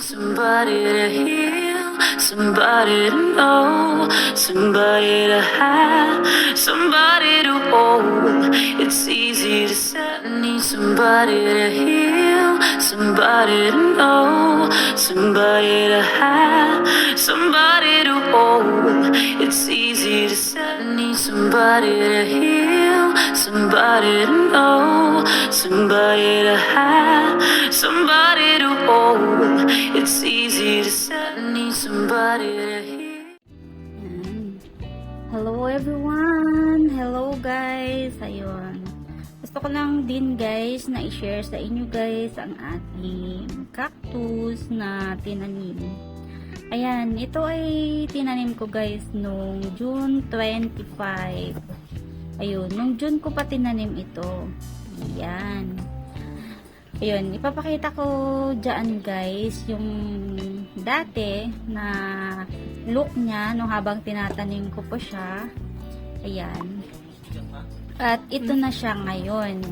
somebody to heal, somebody to know, somebody to have, somebody to hold. It's easy to say, need somebody to heal, somebody to know, somebody to have, somebody to hold. It's easy to say, I need somebody to heal, somebody to know, somebody to have, somebody to hold. It's easy to say, I need somebody to heal. Hello everyone! Hello guys! Ayun. Gusto ko lang din guys na i-share sa inyo guys ang ating cactus na tinanim. Ayan, ito ay tinanim ko guys nung June 25. Ayun, nung June ko pa tinanim ito. Ayan. Ayun, ipapakita ko dyan guys yung dati na look niya no habang tinatanim ko po siya. Ayan. At ito na siya ngayon.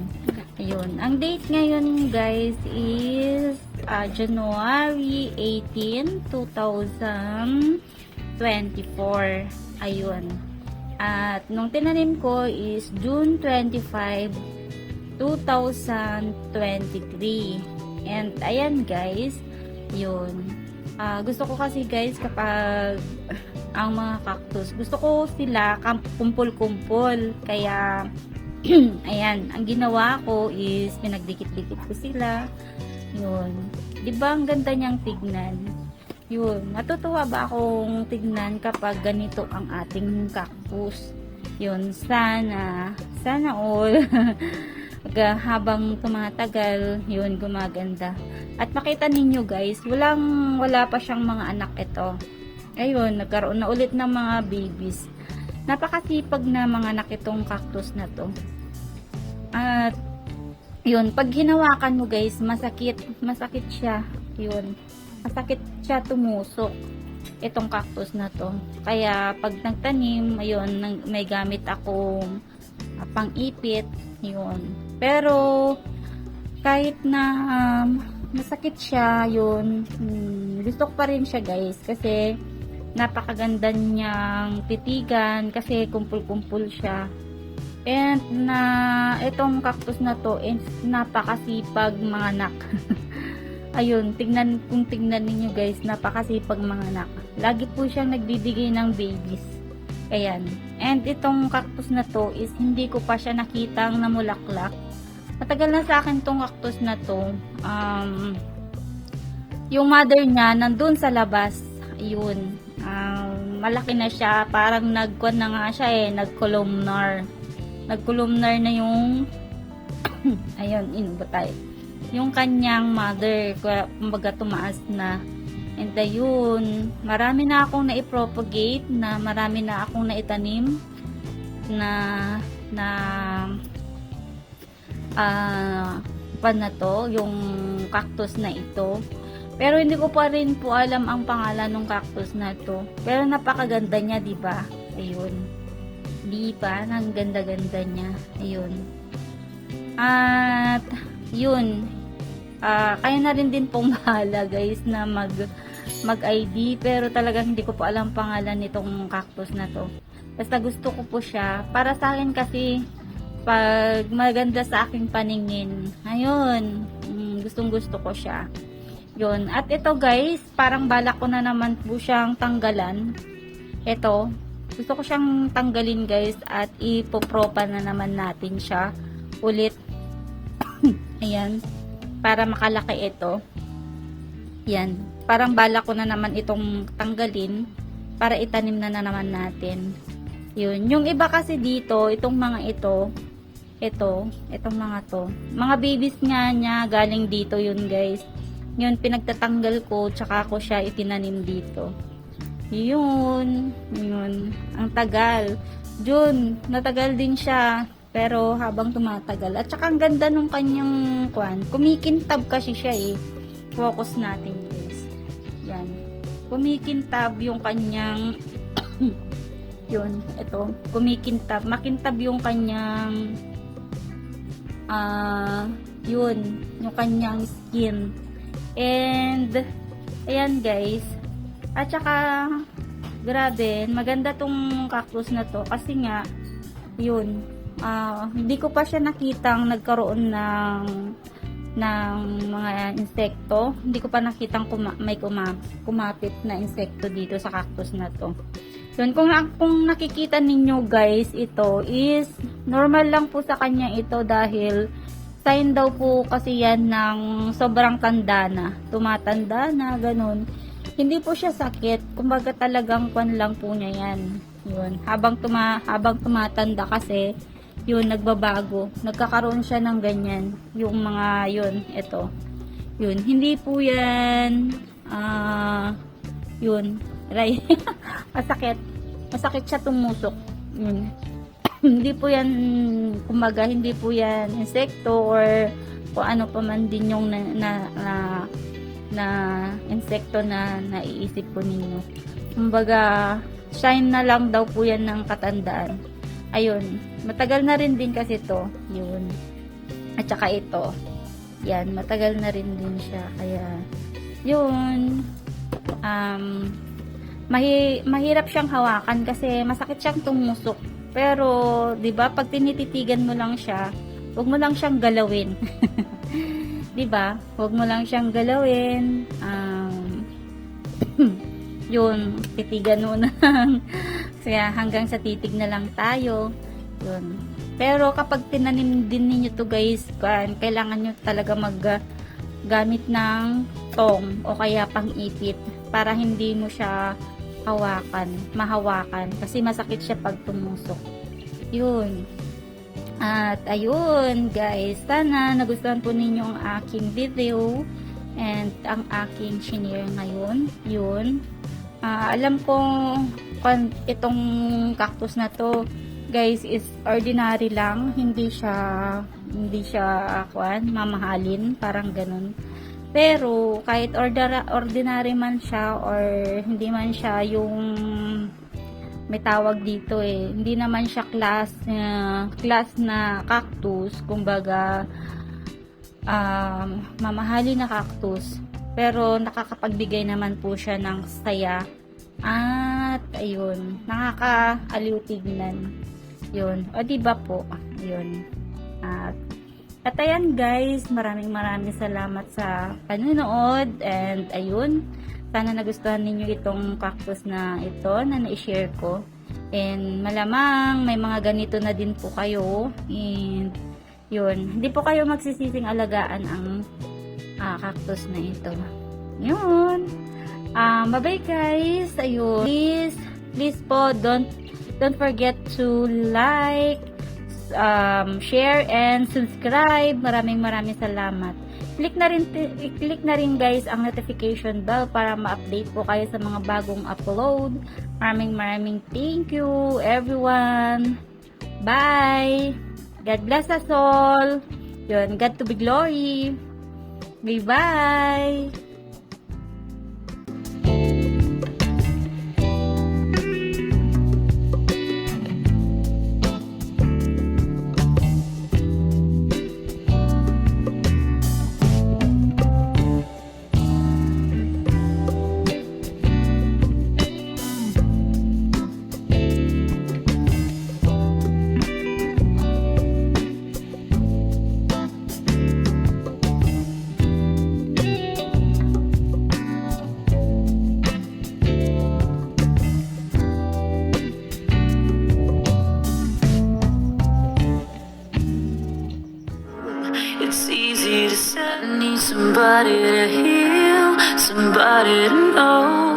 Ayun. Ang date ngayon guys is ah, January 18, 2024. Ayun. At nung tinanim ko is June 25, 2023. And ayan guys, yun. Ah, gusto ko kasi guys kapag ang mga cactus, gusto ko sila kumpul-kumpul. Kaya ayan, ang ginawa ko is pinagdikit-dikit ko sila. Yun. 'Di ba ang ganda niyang tignan? Yun, natutuwa ba akong tignan kapag ganito ang ating cactus? Yun, sana, sana all. Habang tumatagal, yun, gumaganda. At makita ninyo guys, walang, wala pa siyang mga anak ito. Ayun, nagkaroon na ulit ng mga babies. Napakasipag na mga anak itong cactus na to. At, yun, pag hinawakan mo guys, masakit, masakit siya. Yun, masakit siya tumusok itong cactus na to. Kaya pag nagtanim, ayun, may gamit akong ah, pang-ipit, yun. Pero kahit na um, masakit siya, yun, hmm, gusto ko pa rin siya guys kasi napakaganda niyang titigan kasi kumpul-kumpul siya. And na itong cactus na to is napakasipag mga anak. Ayun, tignan kung tignan ninyo guys, napakasipag mga anak. Lagi po siyang nagbibigay ng babies. Ayan. And itong cactus na to is hindi ko pa siya nakitang namulaklak. Matagal na sa akin tong cactus na to. Um, yung mother niya nandun sa labas. Ayun. Um, malaki na siya. Parang nagkwan na nga siya eh. Nag-columnar. Nag-columnar na yung ayun, inubotay. Yung kanyang mother. Kumbaga tumaas na. And ayun, marami na akong na-propagate, na marami na akong naitanim, na, na, ah, pan na to, yung cactus na ito. Pero hindi ko pa rin po alam ang pangalan ng cactus na to. Pero napakaganda niya, di ba? Ayun. Di ba? Ang ganda-ganda niya. Ayun. At, yun. Ah, kaya na rin din pong bahala guys na mag mag-ID pero talagang hindi ko po alam pangalan nitong cactus na to. Basta gusto ko po siya. Para sa akin kasi pag maganda sa aking paningin. Ayun. Mm, gustong gusto ko siya. Yun. At ito guys, parang balak ko na naman po siyang tanggalan. Ito. Gusto ko siyang tanggalin guys at ipopropa na naman natin siya ulit. Ayan. Para makalaki ito. Yan. Parang bala ko na naman itong tanggalin para itanim na, na naman natin. Yun. Yung iba kasi dito, itong mga ito, ito, itong mga to. Mga babies nga niya, galing dito yun guys. Yun, pinagtatanggal ko, tsaka ko siya itinanim dito. Yun. Yun. Ang tagal. June, natagal din siya. Pero habang tumatagal. At saka ang ganda nung kanyang kwan. Kumikintab kasi siya eh. Focus natin guys. Yan. Kumikintab yung kanyang yun, ito. Kumikintab. Makintab yung kanyang ah yun, yung kanyang skin. And Ayan guys. At saka, grabe, maganda tong cactus na to kasi nga, yun, ah, hindi ko pa siya nakitang nagkaroon ng ng mga insekto. Hindi ko pa nakitang kuma- may kuma- kumapit na insekto dito sa cactus na to. Yun, kung, kung nakikita ninyo guys, ito is normal lang po sa kanya ito dahil sign daw po kasi yan ng sobrang tanda na. Tumatanda na, ganun. Hindi po siya sakit. Kumbaga talagang kwan lang po niya yan. Yun. Habang, tuma, habang tumatanda kasi, yun, nagbabago. Nagkakaroon siya ng ganyan. Yung mga, yun, ito. Yun. Hindi po yan, ah, yun, ray. Masakit. Masakit siya tumusok. Yun. hindi po yan, kumbaga, hindi po yan insekto or kung ano pa man din yung na, na, na, na insekto na naiisip po ninyo. Kumbaga, shine na lang daw po yan ng katandaan. Ayun, matagal na rin din kasi to. Yun. At saka ito. Yan, matagal na rin din siya. Kaya, yun. Um, mahi, mahirap siyang hawakan kasi masakit siyang tumusok. Pero, 'di ba, pag tinititigan mo lang siya, 'wag mo lang siyang galawin. 'Di ba? 'Wag mo lang siyang galawin. Um, yun, titigan mo na. Kaya hanggang sa titig na lang tayo. Yun. Pero kapag tinanim din ninyo to guys, kailangan nyo talaga mag gamit ng tong o kaya pang ipit para hindi mo siya hawakan, mahawakan kasi masakit siya pag tumusok. Yun. At ayun guys, sana nagustuhan po ninyo ang aking video and ang aking shinare ngayon. Yun. Ah, alam kong itong cactus na to guys is ordinary lang, hindi siya hindi siya kwan, mamahalin, parang ganun. Pero kahit order, ordinary man siya or hindi man siya yung may tawag dito eh. Hindi naman siya class uh, class na cactus, kumbaga um, mamahali na cactus. Pero nakakapagbigay naman po siya ng saya. At ayun, nakakaaliw tignan. Yun. O di ba po? Yun. At at ayan guys, maraming maraming salamat sa panonood and ayun, sana nagustuhan ninyo itong cactus na ito na na-share ko. And malamang may mga ganito na din po kayo. And yun, hindi po kayo magsisising alagaan ang ah, cactus na ito. Yun. Um, bye-bye guys. Ayun. Please, please po, don't, don't forget to like, um, share, and subscribe. Maraming maraming salamat. Click na rin, i-click na rin guys ang notification bell para ma-update po kayo sa mga bagong upload. Maraming maraming thank you everyone. Bye! God bless us all. Yun, God to be glory. Bye-bye! Somebody to heal, somebody to know,